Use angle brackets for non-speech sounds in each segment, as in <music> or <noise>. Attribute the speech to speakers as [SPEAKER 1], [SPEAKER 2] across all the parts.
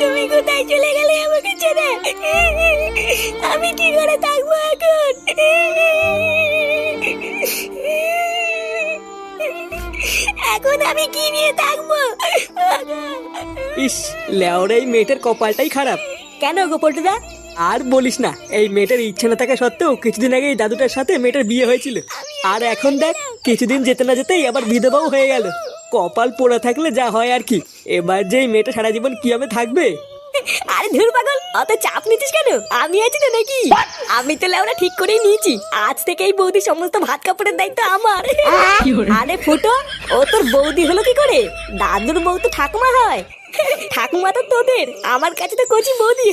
[SPEAKER 1] তুমি কোথায় চলে গেলে আমাকে ছেড়ে? আমি কি করে থাকব এখন? এখন আমি কি নিয়ে থাকব?
[SPEAKER 2] ইস লেওরা এই মেয়েটার কপালটাই খারাপ।
[SPEAKER 1] কেন গো পল্টুদা
[SPEAKER 2] আর বলিস না এই মেয়েটার ইচ্ছে না থাকা সত্ত্বেও কিছুদিন আগে এই দাদুটার সাথে মেয়েটার বিয়ে হয়েছিল। আর এখন দেখ কিছুদিন যেতে না যেতেই আবার বিধবাও হয়ে গেল। কপাল পোড়া থাকলে যা হয় আর কি। এবার যে এই মেয়েটা সারা জীবন কীভাবে থাকবে?
[SPEAKER 1] আরে ধুর পাগল অত চাপ নিচ্ছিস কেন? আমি আছি তো নাকি? আমি তো লেওরা ঠিক করেই নিয়েছি। আজ থেকে এই বৌদি সমস্ত ভাত কাপড়ের দায়িত্ব আমার। আরে ফুটো ও তোর বৌদি হলো কি করে? দাদুর বউ তো ঠাকুমা হয়। ঠাকুমা তো তোদের আমার কাছে তো কচি বৌদি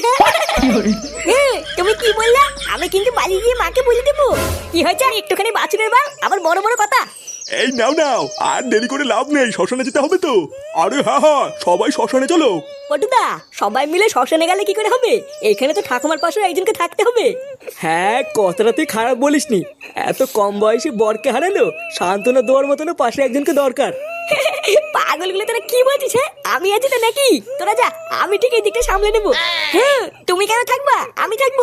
[SPEAKER 1] হ্যাঁ। তুমি কি বললা? আমি কিন্তু বাড়ি গিয়ে মাকে বলে দেবো। কি হয়েছে? আর একটুখানি বাছুরের বাল আবার বড় বড় কথা।
[SPEAKER 3] এই নাও নাও। আর দেরি করে লাভ নেই শ্মশানে যেতে হবে তো। আরে হ্যাঁ হ্যাঁ সবাই শ্মশানে চলো।
[SPEAKER 1] পটুদা সবাই মিলে শ্মশানে গেলে কি করে হবে? এখানে তো ঠাকুমার পাশে একজনকে থাকতে হবে।
[SPEAKER 2] হ্যাঁ কথাটা তুই খারাপ বলিসনি। এত কম বয়সে বরকে হারালো সান্ত্বনা দেওয়ার মতনও পাশে একজনকে দরকার। <laughs>
[SPEAKER 1] পাগলগুলো তোরা কি বলছিস হ্যাঁ? আমি আছি তো নাকি? তোরা যা আমি ঠিক এই দিকটা সামলে নেব। হ্যাঁ তুমি কেন থাকবা? আমি থাকব।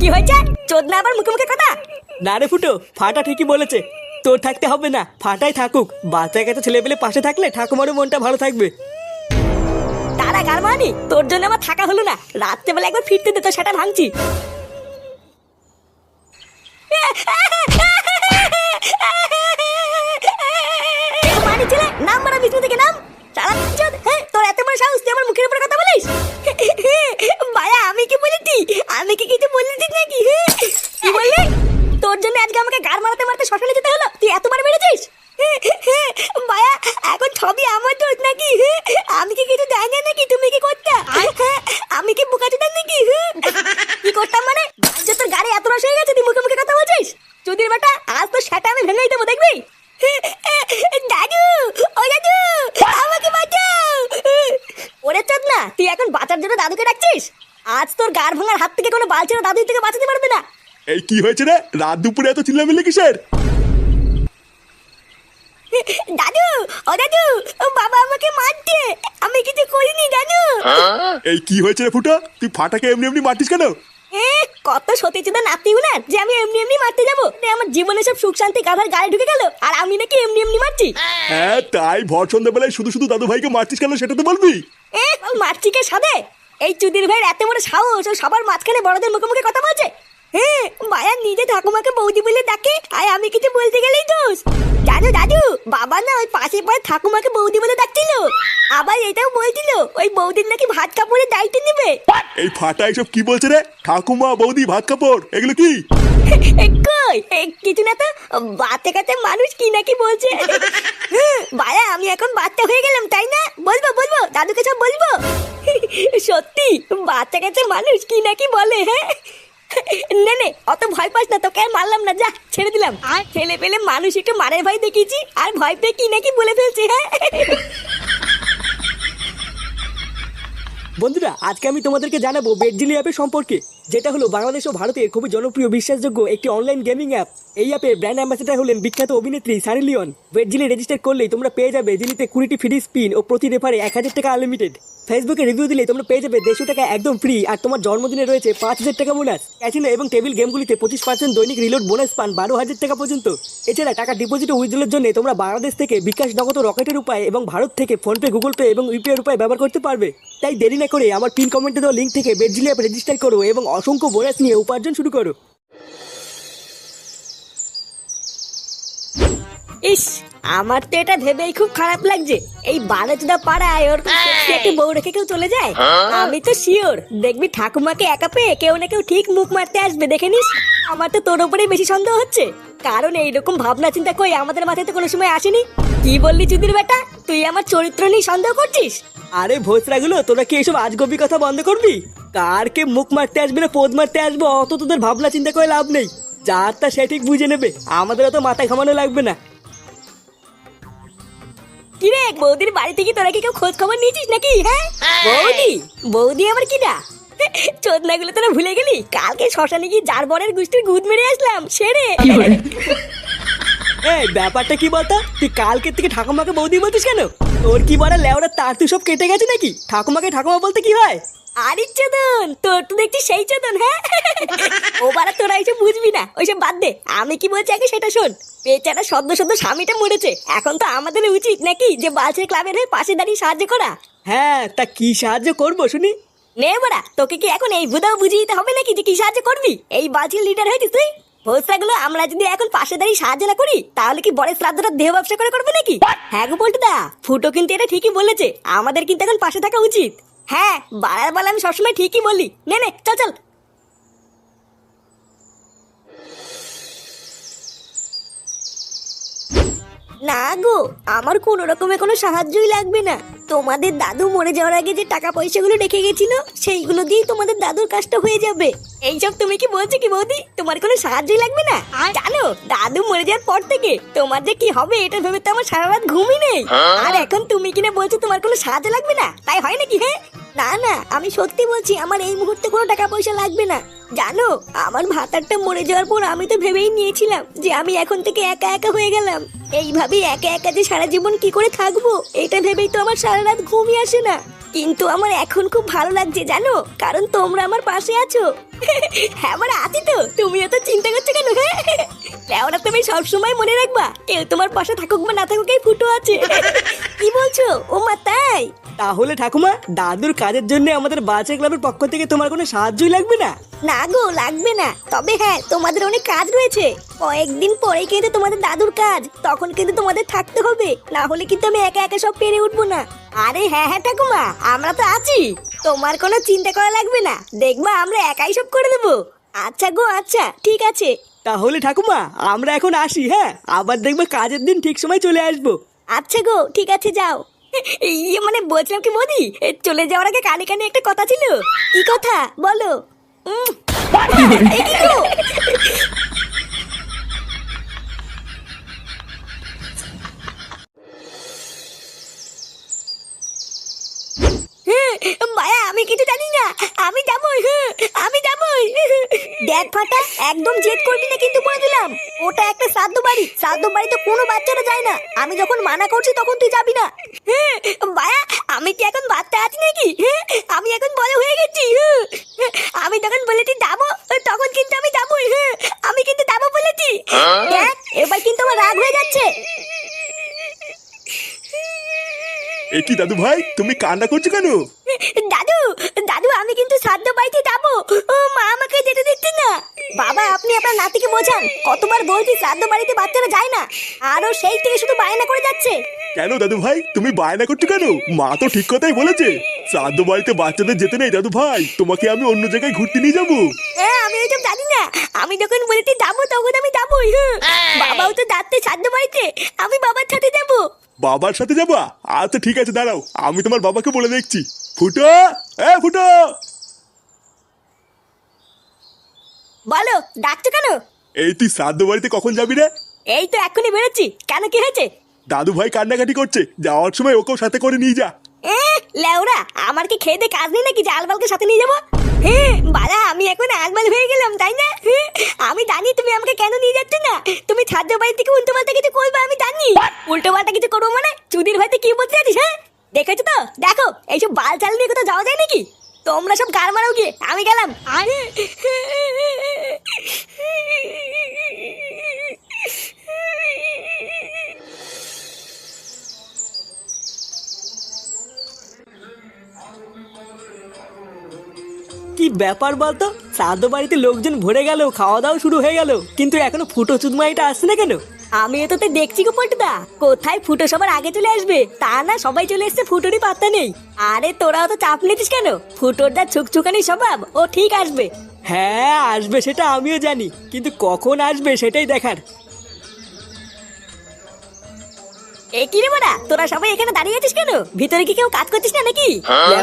[SPEAKER 1] কি হয়েছে? চোদনা আবার মুখে মুখে কথা?
[SPEAKER 2] না রে ফুটো ফাটা ঠিকই বলেছে। তোর থাকতে হবে না, ফাটাই থাকুক। বাচ্চা কাছে ছেলে পেলে পাশে থাকলে ঠাকুমারও মনটা ভালো থাকবে।
[SPEAKER 1] তারা গার মানি তোর জন্য আমার থাকা হলো না। রাত্রেবেলা একবার ফিরতে দে তো সেটা ভাঙছি। নাম মারা বিষ্ণু থেকে নাম। হ্যাঁ তোর এত বড় সাহস, তুই আমার মুখের উপর কথা বলিস? ভাইয়া, আমি কি বলেছি? আমি কি কিছু বলেছি নাকি? কি বললি? তোর জন্য আজকে আমাকে গার মারাতে মারতে শ্মশানে যেতে হলো? তুই এতবার মেরেছিস? ভাইয়া এখন সবই আমার দোষ নাকি? আমি কি কিছু জানি না নাকি? তুমি কি করতে? আমি কি বোকা চোদার নাকি? কি করতাম মানে? যে তোর গাড়ি এত রস হয়ে গেছে তুই মুখে মুখে কথা বলছিস? চুদির বেটা আজ তো সেটা আমি ভেঙেই দেবো দেখবি? দাদু ও দাদু আমাকে বাঁচাও! ওরে চোদ না তুই এখন বাঁচার জন্য দাদুকে ডাকছিস? আজ তোর গার ভাঙার হাত থেকে কোনো বালছেনা দাদু থেকে বাঁচাতে পারবে না।
[SPEAKER 3] এই কি হয়েছে রে? রাত দুপুরে এত চিল্লামিল্লি কিসের?
[SPEAKER 1] দাদু ও দাদু ও বাবা আমাকে মারছে। আমি কিছু করিনি দাদু।
[SPEAKER 3] এই কি হয়েছে রে ফুটো? তুই ফাটাকে এমনি এমনি মারতিস কেন?
[SPEAKER 1] এ কত সতীচুদা নাতিও না যে আমি এমনি এমনি মারতে যাব। আমার জীবনে সব সুখ শান্তি গাধার গায়ে ঢুকে গেল আর আমি নাকি এমনি এমনি মারছি।
[SPEAKER 3] হ্যাঁ তাই ভর সন্ধ্যাবেলায় শুধু শুধু দাদু ভাইকে মারতিস কেন সেটা তো বলবি?
[SPEAKER 1] এ মারছি কে সাদে? এই চুদির ভাইয়ের এত বড় সাহস ও সবার মাঝখানে বড়দের মুখে মুখে কথা বলছে। হ্যাঁ মায়া নিজে ঠাকুমাকে বৌদি বলে ডাকে আর আমি কিছু বলতে গেলেই দোষ। জানো দাদু বাবা না ওই পাশে পাশে ঠাকুমাকে বৌদি বলে ডাকছিল। আবার এটাও বলছিল ওই বৌদির নাকি ভাত কাপড়ের দায়িত্ব নেবে।
[SPEAKER 3] এই ফাটা এসব কি বলছে রে? ঠাকুমা বৌদি ভাত কাপড় এগুলো কি?
[SPEAKER 1] কই? কিছু না তো বাচ্চা কাচ্চা মানুষ কি নাকি বলছে? বাড়া আমি এখন বাচ্চা হয়ে গেলাম তাই না? বলব বলব দাদুকে সব বলব? সত্যি বাচ্চা কাচ্চা মানুষ কি নাকি বলে হ্যাঁ? নে নে অত ভয় পাস না তোকে আর মারলাম না যা ছেড়ে দিলাম। আর ফেলে ফেলে মানুষ একটু মারের ভয় দেখিয়েছি আর ভয় পেয়ে কি নাকি বলে ফেলছে হ্যাঁ?
[SPEAKER 2] বন্ধুরা আজকে আমি তোমাদেরকে জানাব বেডজিলি অ্যাপের সম্পর্কে যেটা হলো বাংলাদেশ ও ভারতের খুবই জনপ্রিয় বিশ্বাসযোগ্য একটি অনলাইন গেমিং অ্যাপ এই অ্যাপের ব্র্যান্ড অ্যাম্বাসেডার হলেন বিখ্যাত অভিনেত্রী সানি লিওন। বেডজিলি রেজিস্টার করলেই তোমরা পেয়ে যাবে জিলিতে কুড়িটি ফ্রি স্পিন ও প্রতি রেফারে এক হাজার টাকা আনলিমিটেড ফেসবুকে রিভিউ দিলে তোমরা পেয়ে যাবে দেড়শো টাকা একদম ফ্রি আর তোমার জন্মদিনে রয়েছে পাঁচ হাজার টাকা বোনাস ক্যাসিনো এবং টেবিল গেমগুলিতে পঁচিশ পার্সেন্ট দৈনিক রিলোড বোনাস পান বারো হাজার টাকা পর্যন্ত। এছাড়া টাকা ডিপোজিট ও জন্য তোমরা বাংলাদেশ থেকে বিকাশ নগদ ও রকেটের উপায় এবং ভারত থেকে ফোনপে গুগল পে এবং ইউপিআই উপায় ব্যবহার করতে পারবে। তাই দেরি না করে আমার পিন কমেন্টে দেওয়া লিঙ্ক থেকে বেডজিলি অ্যাপ রেজিস্টার করো এবং অসংখ্য বোনাস নিয়ে উপার্জন শুরু করো।
[SPEAKER 1] ইস! আমার তো এটা ভেবেই খুব খারাপ লাগছে। এই বারোচুদা পাড়ায় ওর একটু বউ রেখে কেউ চলে যায়? আমি তো শিওর। দেখবি ঠাকুমাকে একা পেয়ে কেউ না কেউ ঠিক মুখ মারতে আসবে দেখে নিস? আমার তো তোর উপরেই বেশি সন্দেহ হচ্ছে। কারণ এইরকম ভাবনা চিন্তা কই আমাদের মাথায় তো কোনো সময় আসেনি? কি বললি চুদির বেটা? তুই আমার চরিত্র নিয়ে সন্দেহ করছিস?
[SPEAKER 2] আরে ভোসরাগুলো তোরা কি এসব আজগবি কথা বন্ধ করবি? কারকে মুখ মারতে আসবে না পোদ মারতে আসবে অত তোদের ভাবনা চিন্তা করে লাভ নেই। যার তা সে ঠিক বুঝে নেবে। আমাদের অত মাথা ঘামানো লাগবে না।
[SPEAKER 1] কি রে বৌদির বাড়ি থেকে তোরা কি কেউ খোঁজ খবর নিয়েছিস নাকি? হ্যাঁ? বৌদি বৌদি আবার কি না চোদনাগুলো তোরা ভুলে গেলি? কালকে শ্মশানে গিয়ে যার বরের গুষ্টির গুদ মেরে আসলাম সেরে
[SPEAKER 2] এই ব্যাপারটা কি বলতো? তুই কালকে থেকে ঠাকুমাকে বৌদি বলতিস কেন? তোর কি বলে লেওরা তার তুই সব কেটে গেছে নাকি? ঠাকুমাকে ঠাকুমা বলতে কি হয়?
[SPEAKER 1] আরে চোদন তোর তো দেখছি সেই চোদন হ্যাঁ? ও বারা তোরা বুঝবি না ওইসব বাদ দে। আমি কি বলছি আগে সেটা শোন। বেচারা সদ্য সদ্য স্বামীটা মরেছে। এখন তো আমাদের উচিত নাকি যে বালছের ক্লাবের হয়ে পাশে দাঁড়িয়ে সাহায্য করা?
[SPEAKER 2] হ্যাঁ তা কি সাহায্য করব শুনি?
[SPEAKER 1] নে বাড়া তোকে কি এখন এই বুধাও বুঝিয়ে দিতে হবে নাকি যে কি সাহায্য করবি? এই বালছির লিডার হয়েছিস তুই? আমরা যদি এখন পাশে দাঁড়িয়ে সাহায্য না করি তাহলে কি বড় শ্রাদ্ধটা দেহ ব্যবসা করে করবে নাকি? হ্যাঁ গো বলতে দা ফুটো কিন্তু এটা ঠিকই বলেছে। আমাদের কিন্তু এখন পাশে থাকা উচিত। হ্যাঁ বাড়ার বেলা আমি সবসময় ঠিকই বলি। নে নে চল চল। না গো আমার কোনো রকমের কোনো সাহায্যই লাগবে না। তোমাদের দাদু মরে যাওয়ার আগে যে টাকা পয়সাগুলো রেখে গেছিল সেইগুলো দিয়েই তোমাদের দাদুর কাজটা হয়ে যাবে। এইসব তুমি কি বলছো কি বৌদি? তোমার কোনো সাহায্যই লাগবে না? জানো দাদু মরে যাওয়ার পর থেকে তোমার যে কি হবে এটা ভেবে তো আমার সারা রাত ঘুমই নেই। আর এখন তুমি কিনা বলছো তোমার কোনো সাহায্য লাগবে না? তাই হয় নাকি হ্যাঁ? না না, আমি সত্যি বলছি, আমার এই মুহূর্তে কোনো টাকা পয়সা লাগবে না। জানো, আমার ভাতারটা মরে যাওয়ার পর আমি তো ভেবেই নিয়েছিলাম যে আমি এখন থেকে একা একা হয়ে গেলাম। এইভাবে একা একা যে সারা জীবন কি করে থাকব, এটা ভেবেই তো আমার সারা রাত ঘুমই আসে না। কিন্তু আমার এখন খুব ভালো লাগছে, জানো, কারণ তোমরা আমার পাশে আছো। হ্যাঁ আমার আছি তো। তুমিও তো চিন্তা করছ কেন হ্যাঁ? ওরা তুমি সবসময় মনে রাখবা কেউ তোমার পাশে থাকুক বা না থাকুক এই ফুটো আছে। কি বলছো? ও মা তাই?
[SPEAKER 2] তাহলে ঠাকুমা দাদুর কাজের জন্য আমাদের বাচ্চা ক্লাবের পক্ষ থেকে তোমার কোনো সাহায্যই লাগবে না?
[SPEAKER 1] না গো লাগবে না। তবে হ্যাঁ তোমাদের অনেক কাজ রয়েছে। কয়েকদিন পরে কিন্তু তোমাদের দাদুর কাজ তখন কিন্তু তোমাদের থাকতে হবে। না হলে কিন্তু আমি একা একা সব পেরে উঠবো না। আরে হ্যাঁ হ্যাঁ ঠাকুমা আমরা তো আছি। তোমার কোনো চিন্তা করা লাগবে না। দেখবা আমরা একাই সব করে দেবো। আচ্ছা গো আচ্ছা ঠিক আছে।
[SPEAKER 2] তাহলে ঠাকুমা আমরা এখন আসি হ্যাঁ? আবার দেখবে কাজের দিন ঠিক সময় চলে আসব।
[SPEAKER 1] আচ্ছা গো ঠিক আছে যাও। ইয়ে মানে বলছিলাম কি মোদি চলে যাওয়ার আগে কানে কানে একটা কথা ছিল। কি কথা? বলো। উম, কি গো? মায়া আমি কিছু জানি না। আমি যাবই আমি যাবই। দেখ ফাটা, একদম জেদ করবি না কিন্তু বলে দিলাম। ওটা একটা শ্রাদ্ধ বাড়ি। শ্রাদ্ধ বাড়িতে কোনো বাচ্চারা যায় না। আমি যখন মানা করছি তখন তুই যাবি না। মায়া আমি কি এখন বাচ্চা আছি নাকি? আমি এখন বড় হয়ে গেছি হ্যাঁ। আমি যখন বলেছি যাব তখন কিন্তু আমি যাবই হ্যাঁ, আমি কিন্তু যাব বলেছি দেখ এবার কিন্তু আমার রাগ হয়ে যাচ্ছে
[SPEAKER 3] এ কি দাদু ভাই? তুমি কান্না করছ কেন?
[SPEAKER 1] দাদু দাদু আমি কিন্তু শ্রাদ্ধ বাড়িতে যাব। ও মা আমাকে যেতে দিচ্ছে না। বাবা আপনি আপনার নাতিকে বোঝান। কতবার বলছি শ্রাদ্ধ বাড়িতে বাচ্চারা যায় না। আরও সেই থেকে শুধু বায়না করে যাচ্ছে।
[SPEAKER 3] কেন দাদু ভাই? তুমি বায়না করছ কেন? মা তো ঠিক কথাই বলেছে। শ্রাদ্ধ বাড়িতে বাচ্চাদের যেতে নেই দাদু ভাই। তোমাকে আমি অন্য জায়গায় ঘুরতে নিয়ে যাব।
[SPEAKER 1] হ্যাঁ আমি ওইসব জানি না। আমি যখন বলেছি যাব তখন আমি যাবোই হ্যাঁ। বাবাও তো যাচ্ছে শ্রাদ্ধ বাড়িতে। আমি বাবার সাথে যাব।
[SPEAKER 3] বাবার সাথে যাবা? আচ্ছা ঠিক আছে দাঁড়াও। আমি তোমার বাবাকে বলে দেখছি। ফুটো? এ ফুটো!
[SPEAKER 1] বলো ডাকছো কেন?
[SPEAKER 3] এই তুই শ্রাদ্ধ বাড়িতে কখন যাবি রে?
[SPEAKER 1] এই তো এক্ষুনি বেরোচ্ছি। কেন কি হয়েছে?
[SPEAKER 3] দাদু ভাই কান্নাকাটি করছে। যাওয়ার সময় ওকেও সাথে করে নিয়ে যা।
[SPEAKER 1] এ লেওরা আমার কি খেয়ে দিয়ে কাজ নেই নাকি? যে আলবালকে সাথে নিয়ে যাব? হ্যাঁ বাড়া আমি এখন আলবাল হয়ে গেলাম তাই না হ্যাঁ, আমি জানি তুমি আমাকে কেন নিয়ে যাচ্ছ না তুমি ছাদ্য বাড়ি থেকে উল্টো পাল্টা কিছু করবে আমি জানি উল্টো পাল্টা কিছু করব মানে চুদির ভাইতে কি বলতে যাচ্ছিস হ্যাঁ দেখেছ তো দেখো এইসব বাল চাল নিয়ে কোথাও যাওয়া যায় নাকি তোমরা সব গার মারাও গিয়ে আমি গেলাম আরে
[SPEAKER 2] কি ব্যাপার বলতো? শ্রাদ্ধ বাড়িতে লোকজন ভরে গেল খাওয়া দাওয়া শুরু হয়ে গেল কিন্তু এখনও ফুটো চুদমাইটা আসছে না কেন?
[SPEAKER 1] আমি তো তো দেখছি গো পল্টুদা। কোথায় ফুটো সবার আগে চলে আসবে? তা না সবাই চলে এসছে ফুটোরই পাত্তা নেই। আরে তোরাও তো চাপ নিতিস কেন? ফুটোর যা ছুকছুকানি স্বভাব ও ঠিক আসবে।
[SPEAKER 2] হ্যাঁ আসবে সেটা আমিও জানি কিন্তু কখন আসবে সেটাই দেখার।
[SPEAKER 1] এ কি রে বড়া? তোরা সবাই এখানে দাঁড়িয়ে আছিস কেন? ভিতরে কি কেউ কাজ করছিস না নাকি?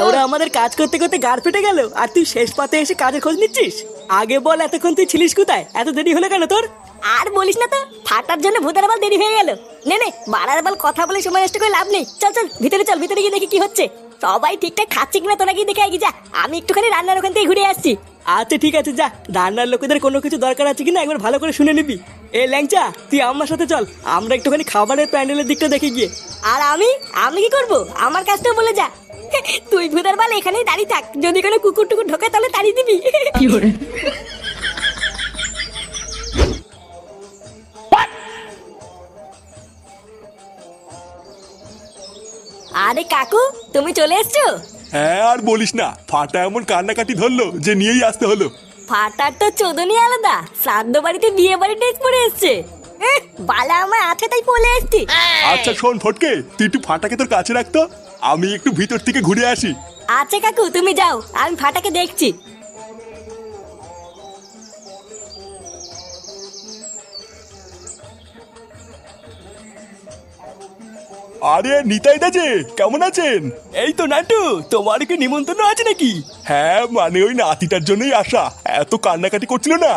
[SPEAKER 2] ওরা আমাদের কাজ করতে করতে গাড় ফেটে গেল আর তুই শেষ পাতে এসে কাজের খোঁজ নিচ্ছিস? আগে বল এতক্ষণ তুই ছিলিস কোথায়? এত দেরি হলো কেন তোর?
[SPEAKER 1] আর বলিস না তো ফাটার জন্য ভূতের বাল দেরি হয়ে গেল। নে নে বাড়ার বাল কথা বলে সময় নষ্ট করে লাভ নেই। চল চল ভিতরে চল ভিতরে গিয়ে দেখি কি হচ্ছে। সবাই ঠিকঠাক খাচ্ছে কিনা তোরা গিয়ে দেখে আগে যা। আমি একটুখানি রান্নার ওখান থেকে ঘুরে আসছি।
[SPEAKER 2] আচ্ছা ঠিক আছে যা। রান্নার লোকেদের কোনো কিছু দরকার আছে কিনা একবার ভালো করে শুনে নিবি। এ ল্যাংচা তুই আমার সাথে চল। আমরা একটুখানি খাবারের প্যান্ডেলের দিকটা দেখে গিয়ে।
[SPEAKER 1] আর আমি? আমি কি করব? আমার কাজটা বলে যা। <laughs> তুই ভূতের বাল এখানেই দাঁড়িয়ে থাক। যদি কোনো কুকুর টুকুর ঢোকে তাহলে তাড়িয়ে দিবি। <laughs> কি করে আরে কাকু তুমি চলে এসছো?
[SPEAKER 3] হ্যাঁ আর বলিস না। ফাটা এমন কান্নাকাটি ধরলো যে নিয়েই আসতে হলো।
[SPEAKER 1] ফাটার তো চোদনই আলাদা। শ্রাদ্ধ বাড়িতে বিয়ে বাড়ি ড্রেস পরে এসছে। এহ, বালা আমার আছে তাই পলে এসছি।
[SPEAKER 3] আচ্ছা শোন ফটকে তুই একটু ফাটাকে তোর কাছে রাখতো আমি একটু ভিতর থেকে ঘুরে আসি।
[SPEAKER 1] আচ্ছা কাকু তুমি যাও আমি ফাটাকে দেখছি।
[SPEAKER 3] আরে নিতাই দা যে কেমন আছেন?
[SPEAKER 2] এই তো নাটু তোমার কি নিমন্ত্রণ আছে নাকি?
[SPEAKER 3] হ্যাঁ মানে ওই নাতিটার জন্যই আসা। এত কান্নাকাটি করছিল না?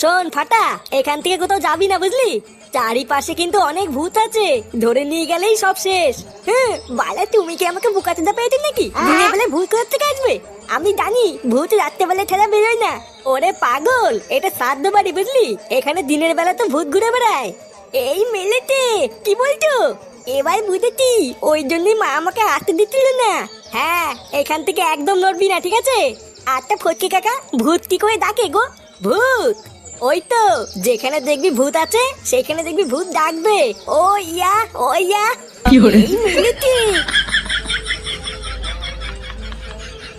[SPEAKER 1] শোন ফাটা এখান থেকে কোথাও যাবি না বুঝলি? চারিপাশে কিন্তু অনেক ভূত আছে ধরে নিয়ে গেলেই সব শেষ। হ্যাঁ বালা তুমি কি আমাকে বুকাচোদা পেয়েছ নাকি? দিনের বেলায় ভূত কোথা থেকে আসবে? আমি জানি ভূত রাত্রেবেলায় ঠেলা বেরোয় না। ওরে পাগল এটা শ্রাদ্ধ বাড়ি বুঝলি? এখানে দিনের বেলা তো ভূত ঘুরে বেড়ায়। এই মেলেতে কি বলছো? এবার বুঝেছি ওই জন্যই মা আমাকে আসতে দিচ্ছিল না। হ্যাঁ এখান থেকে একদম নড়বি না ঠিক আছে? আচ্ছা ফটকি কাকা ভূত কি করে ডাকে গো। ভূত! ওই তো যেখানে দেখবি ভূত আছে সেখানে দেখবি ভূত ডাকবে। ও ইয়া ও ইয়া।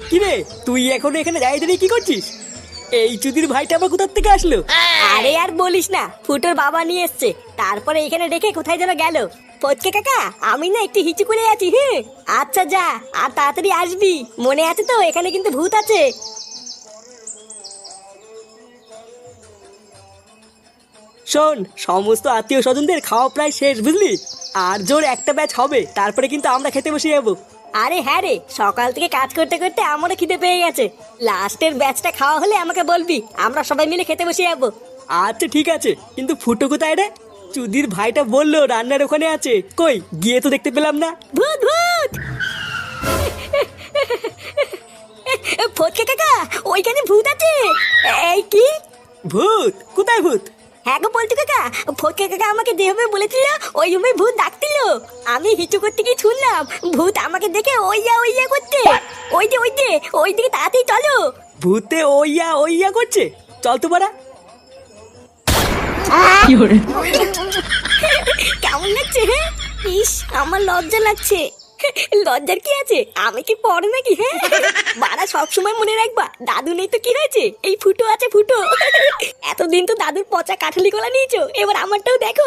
[SPEAKER 2] কি রে তুই এখন এখানে দাঁড়িয়ে দাঁড়িয়ে কি করছিস? এই চুদির ভাইটা আবার কোথার থেকে আসলো?
[SPEAKER 1] আরে আর বলিস না ফুটোর বাবা নিয়ে এসছে। তারপরে এখানে রেখে কোথায় যেন গেল। ফটকে কাকা আমি না একটু হিচু করে আছি হ্যাঁ আচ্ছা যা আর তাড়াতাড়ি আসবি। মনে আছে তো এখানে কিন্তু ভূত আছে।
[SPEAKER 2] শোন সমস্ত আত্মীয় স্বজনদের খাওয়া প্রায় শেষ বুঝলি? আর জোর একটা ব্যাচ হবে তারপরে কিন্তু আমরা খেতে বসে যাব।
[SPEAKER 1] আরে হ্যাঁ রে সকাল থেকে কাজ করতে করতে আমারও খিদে পেয়ে গেছে। লাস্টের ব্যাচটা খাওয়া হলে আমাকে বলবি আমরা সবাই মিলে খেতে বসে যাব।
[SPEAKER 2] আচ্ছা ঠিক আছে কিন্তু ফুটো কোথায় রে? চুদির ভাইটা বলল রান্নার ওখানে আছে। কই? গিয়ে তো দেখতে পেলাম না।
[SPEAKER 1] ভূত ভূত! ফটকে কাকা ওইখানে ভূত আছে। এই কি?
[SPEAKER 2] ভূত? কোথায় ভূত?
[SPEAKER 1] হ্যাঁ গো বলতো কাকা ফটকে কাকা আমাকে যেভাবে বলেছিল ওই রুমে ভূত ডাকছিল। আমি হিচু করতে গিয়ে শুনলাম ভূত আমাকে দেখে ওইয়া ওইয়া করতে ওই যে ওই যে ওই দিকে তাড়াতাড়ি চলো।
[SPEAKER 2] ভূতে ওইয়া ওইয়া করছে। চল তো পারা
[SPEAKER 1] কেমন লাগছে হ্যাঁ? ইস আমার লজ্জা লাগছে। লজ্জার কি আছে? আমি কি পড়ে নাকি হ্যাঁ? বাড়া সবসময় মনে রাখবা দাদু নেই তো কি হয়েছে? এই ফুটো আছে ফুটো। এতদিন তো দাদুর পচা কাঠালি গলা নিয়েছো এবার আমারটাও দেখো।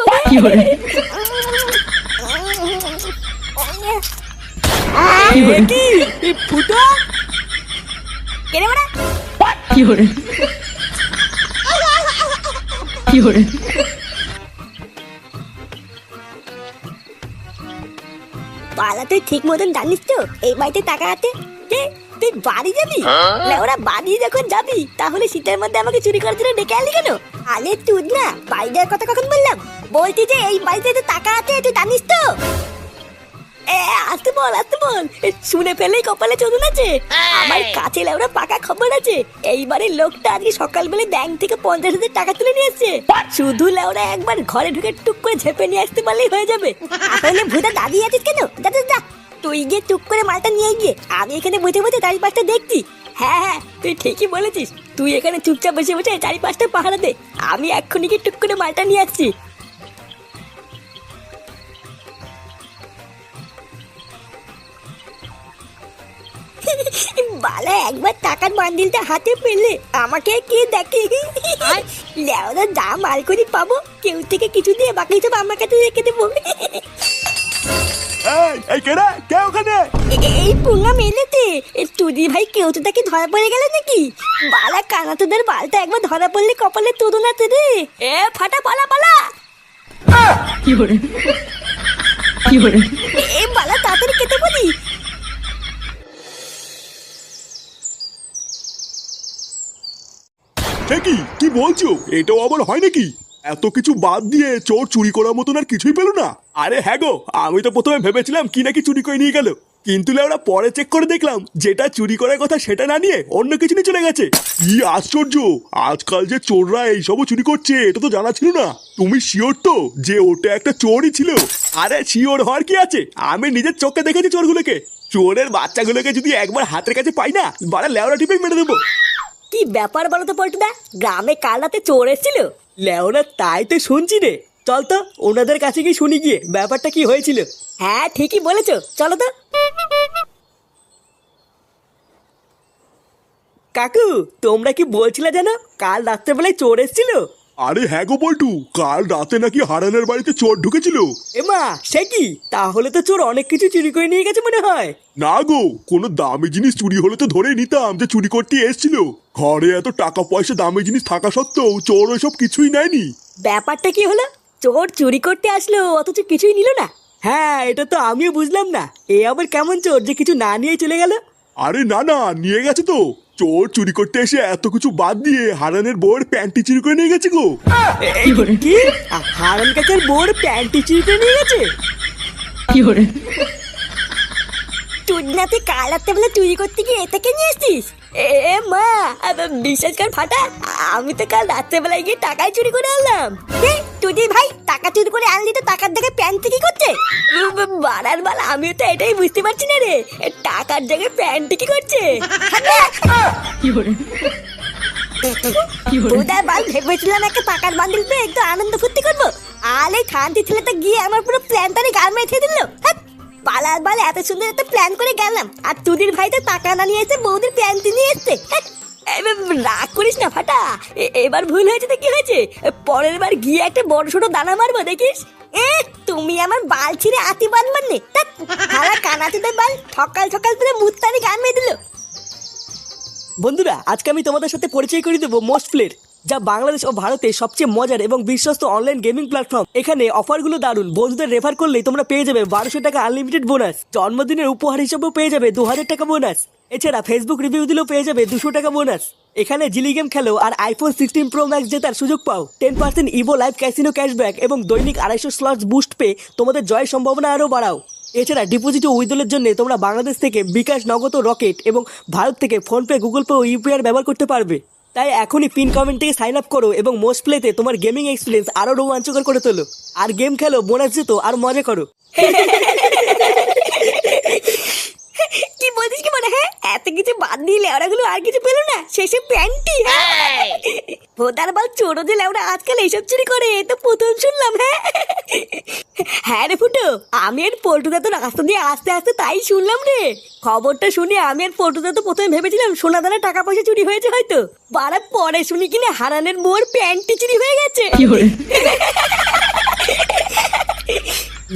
[SPEAKER 2] কি ফুটো?
[SPEAKER 1] কেনে বাড়া? পালা তুই ঠিক মতন জানিস তো? এই বাড়িতে টাকা আছে? কে? তুই বাড়ি যাবি? না ওরা বাড়ি যখন যাবি তাহলে শীতের মধ্যে আমাকে চুরি করার জন্য ডেকে আনলি কেন? আরে তুই না বাড়ি যাওয়ার কথা কখন বললাম? বলছি যে এই বাড়িতে তো টাকা আছে তুই জানিস তো? আসতে বল আসতে বল। শুনে ফেলেই কপালে চোদন আছে। আমার কাছে লেওরা পাকা খবর আছে। এইবারে লোকটা আজকে সকালবেলা ব্যাংক থেকে পঞ্চাশ হাজার টাকা তুলে নিয়ে এসছে শুধু লেওরা একবার ঘরে ঢুকে টুক করে ঝেপে নিয়ে আসতে পারলেই হয়ে যাবে। তাহলে ভূতা দাঁড়িয়ে আছিস কেন? যা, যা তুই গিয়ে টুক করে মালটা নিয়ে গিয়ে। আমি এখানে বসে বসে চারিপাশটা দেখছি। হ্যাঁ হ্যাঁ তুই ঠিকই বলেছিস। তুই এখানে চুপচাপ বসে বসে চারিপাশটা পাহারা দে। আমি এক্ষুনি গিয়ে টুক করে মালটা নিয়ে আসছি। বালা একবার টাকার বান্ডিলটা হাতে পেলে আমাকে কে দেখে? লেওদা যা মাল করি পাবো কেউ থেকে কিছু দিয়ে বাকি সব আমার কাছে রেখে দেবো।
[SPEAKER 3] এই কেডা কে ওখানে?
[SPEAKER 1] এই পুঙ্গা মেলেতে। তুদি ভাই কেউ তো তাকে ধরা পড়ে গেল নাকি? বালা কানা তোদের বালটা একবার ধরা পড়লে কপালে তোদো না রে এ ফাটা পালা পালা। এ বালা তাড়াতাড়ি কেটে বলি
[SPEAKER 3] সে কি বলছো? এটাও আবার হয় নাকি? এত কিছু বাদ দিয়ে চোর চুরি করার মতন আর কিছুই পেল না? আরে হ্যাঁ গো, আমি তো প্রথমে ভেবেছিলাম কি নাকি চুরি করে নিয়ে গেল। কিন্তু ওরা পরে চেক করে দেখলাম, যেটা চুরি করার কথা সেটা না নিয়ে অন্য কিছু নিয়ে চলে গেছে। কি আশ্চর্য! আজকাল যে চোররা এইসবও চুরি করছে, এটা তো জানা ছিল না। তুমি শিওর তো যে ওটা একটা চোরই ছিল? আরে শিওর হওয়ার কি আছে? আমি নিজের চোখে দেখেছি চোরগুলোকে। চোরের বাচ্চাগুলোকে যদি একবার হাতের কাছে পাই না, বাড়া লেওরা টিপে মেরে দেবো।
[SPEAKER 1] কি ব্যাপার বলো তো পল্টুদা? গ্রামে কাল রাতে চোর এসেছিল?
[SPEAKER 2] লেওরা তাই তো শুনছি রে। চল তো ওনাদের কাছে গিয়ে শুনি গিয়ে ব্যাপারটা কি হয়েছিল?
[SPEAKER 1] হ্যাঁ ঠিকই বলেছ। চলো তো।
[SPEAKER 2] কাকু তোমরা কি বলছিলে জানো কাল রাত্রেবেলায় চোর এসেছিল?
[SPEAKER 3] আরে হ্যাঁ গো বল্টু কাল রাতে নাকি হারানের বাড়িতে চোর ঢুকেছিল।
[SPEAKER 2] এমা সে কি? তাহলে তো চোর অনেক কিছু চুরি করে নিয়ে গেছে মনে হয়।
[SPEAKER 3] না গো কোনো দামি জিনিস চুরি হলে তো ধরে নিতাম যে চুরি করতে এসেছিল। ঘরে এত টাকা পয়সা দামি জিনিস থাকা সত্ত্বেও চোর ওইসব কিছুই নেয়নি।
[SPEAKER 1] ব্যাপারটা কি হলো? চোর চুরি করতে আসলো অথচ কিছুই নিল না।
[SPEAKER 2] হ্যাঁ এটা তো আমিও বুঝলাম না। এ আবার কেমন চোর যে কিছু না নিয়ে চলে গেল?
[SPEAKER 3] আরে না না নিয়ে গেছে তো। চোর চুরি করতে এসে এত কিছু বাদ দিয়ে হারানের বউয়ের প্যান্টি চুরি করে নিয়ে গেছে গো।
[SPEAKER 2] এই, কি? হারান কাকার বোর প্যান্টি চুরি করে নিয়ে গেছে?
[SPEAKER 1] চুদনা তুই কাল রাত্রে বেলা চুরি করতে গিয়ে এটাকে নিয়ে এসছিস? এ মা বিশ্বাস কর ফাটা আমি তো কাল রাত্রেবেলায় গিয়ে টাকাই চুরি করে আনলাম। তুই ভাই টাকা চুরি করে আনলি তো টাকার দেখে প্যান্ট কি করছে? বাড়ার বাল আমিও তো এটাই বুঝতে পারছি না রে টাকার জায়গায় প্যান্ট কি করছে? তোদের বাল ভেবেছিলাম একটা টাকার বান্ডিল পেয়ে একটু আনন্দ ফুর্তি করব। আর এই খান্তি ছেলেটা গিয়ে আমার পুরো প্ল্যানটারে গাল মেরে দিল। হ্যাঁ পালার এত সুন্দর একটা প্ল্যান করে গেলাম। আর তুদির ভাই তো টাকা না নিয়ে এসে বৌদির প্যান্টি নিয়ে এসছে। রাগ করিস না, ফাটা। এবার ভুল হয়েছে তো কি হয়েছে? পরের বার গিয়ে একটা বড় ছোট দানা মারবো, দেখিস? এ, তুমি আমার বাল ছিঁড়ে আতি বান মারলে। হারা কানাতিদের বাল সকাল সকাল তুলে মুত্তানি গান মেয়ে দিল।
[SPEAKER 2] বন্ধুরা, আজকে আমি তোমাদের সাথে পরিচয় করে দেবো মোস্ট প্লের যা বাংলাদেশ ও ভারতে সবচেয়ে মজার এবং বিশ্বস্ত অনলাইন গেমিং প্ল্যাটফর্ম এখানে অফারগুলো দারুণ। বন্ধুদের রেফার করলেই তোমরা পেয়ে যাবে বারোশো টাকা আনলিমিটেড বোনাস জন্মদিনের উপহার হিসেবেও পেয়ে যাবে দু হাজার টাকা বোনাস এছাড়া ফেসবুক রিভিউ দিলেও পেয়ে যাবে দুশো টাকা বোনাস এখানে জিলি গেম খেলো আর আইফোন সিক্সটিন প্রো ম্যাক্স জেতার সুযোগ পাও। Ten percent Evo live casino cashback এবং দৈনিক আড়াইশো স্লটস বুস্ট পেয়ে তোমাদের জয়ের সম্ভাবনা আরও বাড়াও। এছাড়া ডিপোজিট ও উইথড্রলের জন্য তোমরা বাংলাদেশ থেকে বিকাশ নগদ রকেট এবং ভারত থেকে ফোনপে গুগল পে ও ইউপিআই ব্যবহার করতে পারবে। তাই এখনই পিন কমেন্ট থেকে সাইন আপ করো এবং মোস্ট প্লেতে তোমার গেমিং এক্সপিরিয়েন্স আরও রোমাঞ্চকর করে তোলো। আর গেম খেলো বোনাস জুতো আর মজা করো।
[SPEAKER 1] কি বলছিস কি মনে হ্যাঁ? এত কিছু বাদ দিলে ওরাগুলো আর কিছু পেল না? শেষে প্যান্টি হ্যাঁ ভোদার বল চোরো যে লেওড়া আজকাল এইসব চুরি করে এ তো প্রথম শুনলাম হ্যাঁ? হ্যাঁ রে ফুটো আমি আর পল্টুদা তো রাস্তা দিয়ে আস্তে আস্তে তাই শুনলাম রে। খবরটা শুনে আমি আর পল্টুদা তো প্রথমে ভেবেছিলাম সোনা দানা টাকা পয়সা চুরি হয়েছে হয়তো। বারা পরে শুনি কিনা হারানের বোর প্যান্টি চুরি হয়ে গেছে।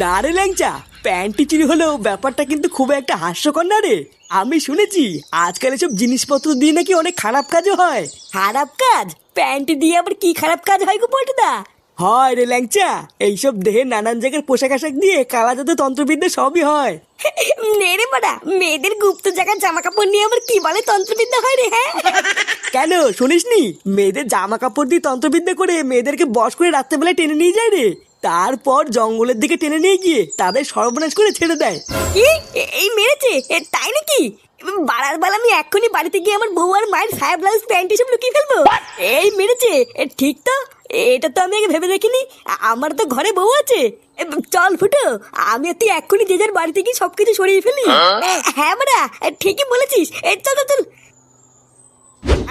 [SPEAKER 2] না রে ল্যাংচা প্যান্টি চুরি হলেও ব্যাপারটা কিন্তু খুব একটা হাস্যকর না রে। আমি শুনেছি আজকাল এসব জিনিসপত্র দিয়ে নাকি অনেক খারাপ কাজও হয়।
[SPEAKER 1] খারাপ কাজ? প্যান্টি দিয়ে আবার কি খারাপ কাজ হয় গো পল্টুদা
[SPEAKER 2] হয় রে ল্যাংচা এইসব দেহে নানান জায়গার পোশাক আশাক দিয়ে কালা জাদু তন্ত্রবিদ্যা সবই হয়।
[SPEAKER 1] নেড়ে বাড়া মেয়েদের গুপ্ত জায়গার জামা কাপড় নিয়ে আবার কি বলে তন্ত্রবিদ্যা হয় রে হ্যাঁ?
[SPEAKER 2] কেন শুনিসনি? মেয়েদের জামা কাপড় দিয়ে তন্ত্রবিদ্যা করে মেয়েদেরকে বস করে রাত্রেবেলায় টেনে নিয়ে যায় রে। তারপর জঙ্গলের দিকে টেনে নিয়ে গিয়ে তাদের সর্বনাশ করে ছেড়ে দেয়।
[SPEAKER 1] কি? এই মেরেছে? তাই নাকি? বাড়ার বেলা আমি এক্ষুনি বাড়িতে গিয়ে আমার বউ আর মায়ের সায়া ব্লাউজ প্যান্ট এসব লুকিয়ে ফেলব? এই মেরেছে। ঠিক তো? এটা তো আমি আগে ভেবে দেখিনি। আমার তো ঘরে বউ আছে। চল ফুটো আমি তুই এক্ষুনি যে যার বাড়িতে গিয়ে সবকিছু সরিয়ে ফেলি। হ্যাঁ বাড়া ঠিকই বলেছিস। চল চল,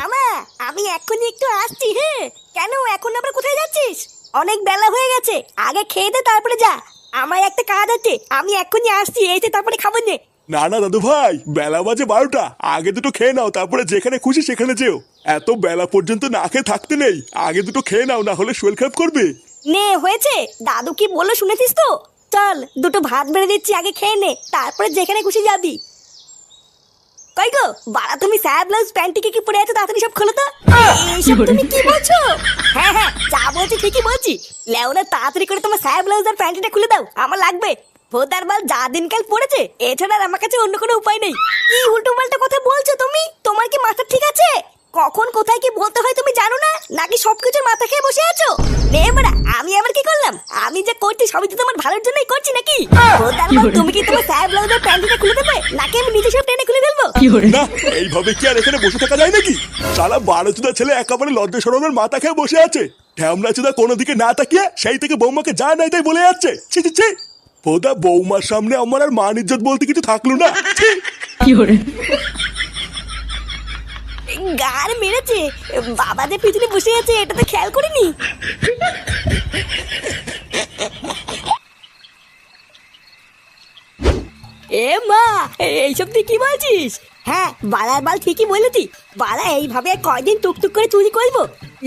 [SPEAKER 1] আমা আমি এক্ষুনি একটু আসছি হ্যাঁ কেন এখন আবার কোথায় যাচ্ছিস? অনেক বেলা হয়ে গেছে। আগে খেয়ে দে তারপরে যা। আমার একটা কাজ আছে। আমি এক্ষুনি আসছি এসে তারপরে খাব নে।
[SPEAKER 3] না না দাদু ভাই বেলা বাজে বারোটা। আগে দুটো খেয়ে নাও তারপরে যেখানে খুশি সেখানে যেও। এত বেলা পর্যন্ত না খেয়ে থাকতে নেই। আগে দুটো খেয়ে নাও না হলে শরীর খারাপ করবে।
[SPEAKER 1] নে হয়েছে। দাদু কি বলল শুনেছিস তো? চল দুটো ভাত বেড়ে দিচ্ছি আগে খেয়ে নে তারপরে যেখানে খুশি যাবি। কই গো বাড়া তুমি স্যার ব্লাউজ প্যান্টিকে কি পরে আছো তাড়াতাড়ি সব খোলো তো। এইসব তুমি কি বলছো? হ্যাঁ হ্যাঁ। যা বলছি ঠিকই বলছি। লেওরা তাড়াতাড়ি করে তোমার স্যার ব্লাউজ আর প্যান্টিটা খুলে দাও আমার লাগবে। ভোদার বাল যা দিনকাল পড়েছে এছাড়া আর আমার কাছে অন্য কোনো উপায় নেই। কি উল্টো পাল্টা কথা বলছো তুমি? তোমার কি মাথা ঠিক আছে? কখন কোথায় কি বলতে হয় তুমি জানো না? নাকি সবকিছুর মাথা খেয়ে বসে আছো? নে আমি আবার কি করলাম? আমি যা করছি সবই তো তোমার ভালোর জন্যই করছি নাকি? ভোদার তুমি কি তোমার স্যার ব্লাউজের প্যান্টটা খুলে দেবে? নাকি আমি নিজে সব টেনে খুলে ফেলব?
[SPEAKER 3] না। এইভাবে কি আর এখানে বসে থাকা যায় নাকি? সারা বারো চুদা ছেলে একেবারে লজ্জা সরমের মাথা খেয়ে বসে আছে। ঢ্যামলা চুদা কোনো দিকে না তাকিয়ে সেই থেকে বৌমাকে যা নাই তাই বলে যাচ্ছে। ছি ছি ছি। বোধা বৌমার সামনে আমার আর মান ইজ্জত বলতে কিছু থাকল না। কি করে?
[SPEAKER 1] গার মেরেছে। বাবাদের পিছনে বসে আছে এটা তো খেয়াল করিনি? এ মা এইসব তুই কি বলছিস? হ্যাঁ বালার বাল ঠিকই বলেছি। বালা এইভাবে কয়দিন টুকটুক করে চুরি করব?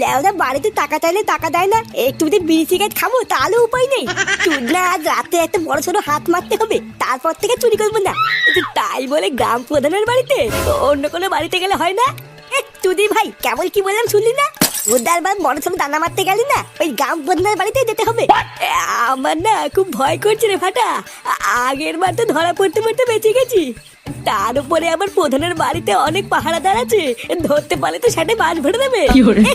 [SPEAKER 1] লেওরা বাড়িতে টাকা চাইলে টাকা দেয় না, একটু যদি বিড়ি সিগারেট খাব তাহলে উপায় নেই। চুর না আজ রাতে একটা বড় ছোট হাত মারতে হবে, তারপর থেকে চুরি করব না। তাই বলে গ্রাম প্রধানের বাড়িতে অন্য কোনো বাড়িতে গেলে হয় না? তুদি ভাই কেমন কি বললাম শুনলি না? উদ্ধার বার বড় ছোট দানা মারতে গেলি না ওই গ্রাম প্রধানের বাড়িতে যেতে হবে। আমার না খুব ভয় করছে রে ফাটা। আগের বার তো ধরা পড়তে পড়তে বেঁচে গেছি। তার উপরে আবার প্রধানের বাড়িতে অনেক পাহারাদার আছে। ধরতে পারলে তো সেটা বাজ ভরে দেবে। এ,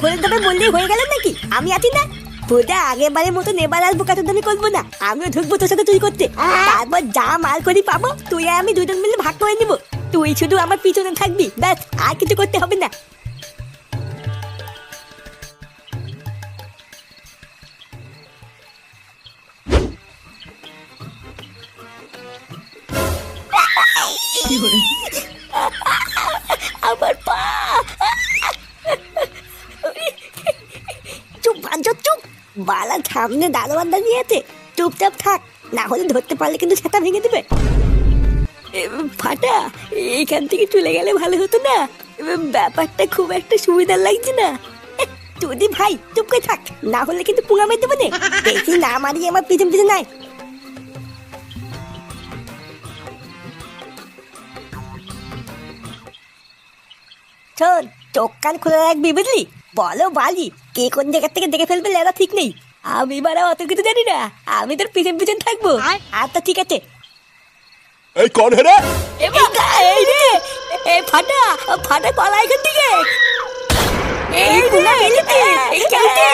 [SPEAKER 1] ভরে দেবে বললেই হয়ে গেল নাকি? আমি আছি না। পূজা আগের বারের মতো নেবার আসব কাতদানি করব না। আমিও ঢুকবো তোর সাথে চুরি করতে। তারপর যা মাল করি পাবো তুই আর আমি দুজন মিলে ভাগ করে নিবো। তুই শুধু আমার পিছনে থাকবি ব্যাস আর কিছু করতে হবে না। আমার পা। চুপ বাঞ্চো চুপ। বালা সামনে দারোয়ান দাঁড়িয়ে আছে চুপচাপ থাক, না হলে ধরতে পারলে কিন্তু ছাতা ভেঙে দেবে। ফাটা, এখান থেকে চলে গেলে ভালো হতো না। ব্যাপারটা খুব একটা সুবিধার লাগছে না। যদি ভাই, চুপ থাক, না হলে কিন্তু পুঙা দেবো নে। দেখি না মারিয়ে আমার পিছন পিছন নাই। চোখ কান খুলে রাখবি বুঝলি? বলো বালি কে কোন জায়গা থেকে দেখে ফেলবে লেলা ঠিক নেই। আমি বারা অত কিছু জানি না আমি তোর পিছন পিছন থাকব। আচ্ছা ঠিক আছে।
[SPEAKER 3] এই হেরে।
[SPEAKER 1] এ বাবা, এই রে এ ফাটা ফাটা পালা এখান থেকে। এই এলিতে এই কেউতে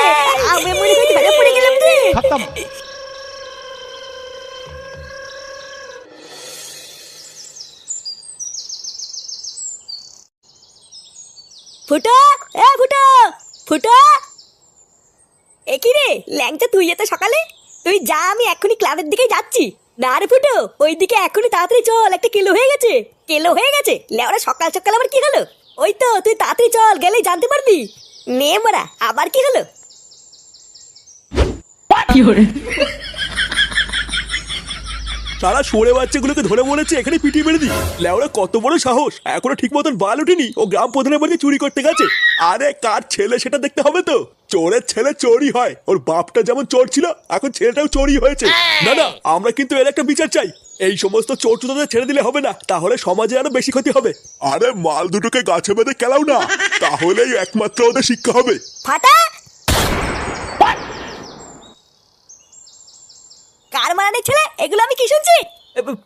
[SPEAKER 1] আমি মনে ধরে পড়ে গেলাম রে। ফুটো, এ ফুটো ফুটো। এ কি রে, ল্যাংচা, তুই এত সকালে? তুই যা, আমি এখনই ক্লাবের দিকে যাচ্ছি। না রে ফুটো, ওইদিকে এখনই তাড়াতাড়ি চল, একটা কিলো হয়ে গেছে। কিলো হয়ে গেছে? লেওরা সকাল সকাল আবার কি হলো? ওই তো, তুই তাড়াতাড়ি চল, গেলেই জানতে পারবি। নে মারা আবার কি হলো?
[SPEAKER 3] সারা সরে বাচ্চাগুলোকে ধরে বলেছে এখানে পিটিয়ে মেরে দি লেওরা কত বড় সাহস। এখনও ঠিক মতন বাল উঠেনি ও গ্রাম প্রধানের বাড়িতে চুরি করতে গেছে। আরে কার ছেলে সেটা দেখতে হবে তো? চোরের ছেলে চোরই হয়। ওর বাপটা যেমন চোর ছিল এখন ছেলেটাও চোরই হয়েছে। না না আমরা কিন্তু এর একটা বিচার চাই। এই সমস্ত চোর চুতোদের ছেড়ে দিলে হবে না। তাহলে সমাজে আরও বেশি ক্ষতি হবে। আরে মাল দুটোকে গাছে বেঁধে খেলাও না। তাহলেই একমাত্র ওদের শিক্ষা হবে।
[SPEAKER 1] ফাটা কার মারানি ছেলে? এগুলো আমি কি শুনছি?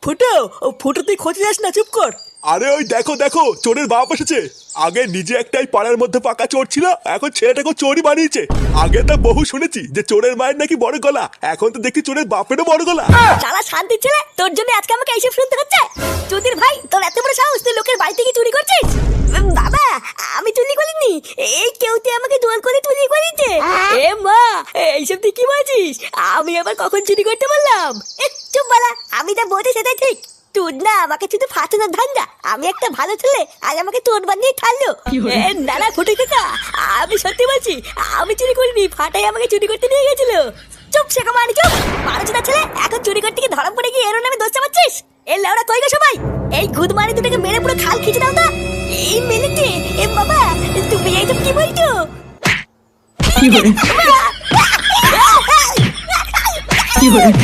[SPEAKER 2] ফুটো ও ফুটো তুই খোঁজে যাস না চুপ কর।
[SPEAKER 3] আরে ওই দেখো দেখো চোরের বাপ এসেছে। আগে নিজে একটাই পাড়ার মধ্যে পাকা চোর ছিল এখন ছেলেটাকে চোরই বানিয়েছে। আগে তো বহু শুনেছি যে চোরের মায়ের নাকি বড় গলা এখন তো দেখি চোরের বাপেরও বড় গলা।
[SPEAKER 1] শালা শান্তি ছেলে তোর জন্য আজকে আমাকে এইসব শুনতে হচ্ছে? চুদির ভাই তোর এত বড় সাহস তুই লোকের বাড়ি থেকে চুরি করছিস উম, বাবা আমি চুরি করিনি এই কেউতে আমাকে জোর করে চুরি করেছে এ মা এইসব তুই কি বলছিস? আমি আবার কখন চুরি করতে বললাম? চুপ বালা আমি যা বলছি সেটাই ঠিক। তোর না আমাকে শুধু ফাটানোর ধান্দা। আমি একটা ভালো ছেলে আর আমাকে তোর বানিয়ে এ, না না ফুটে কাকা আমি সত্যি বলছি আমি চুরি করিনি ফাটাই আমাকে চুরি করতে নিয়ে গেছিল। চুপ শেখা মানি চুপ। মানুষটা ছেলে এখন চুরি করতে গিয়ে ধরা পড়ে গিয়ে এর নামে দোষ চাপাচ্ছিস? এ লেওড়া কই গো সবাই? এই গুদ মারি দুটাকে মেরে পুরো খাল খিচে দাও তা। email lagi. Eh, Baba, tu bayang itu pergi mana tu? Keyboard. <laughs> Keyboard.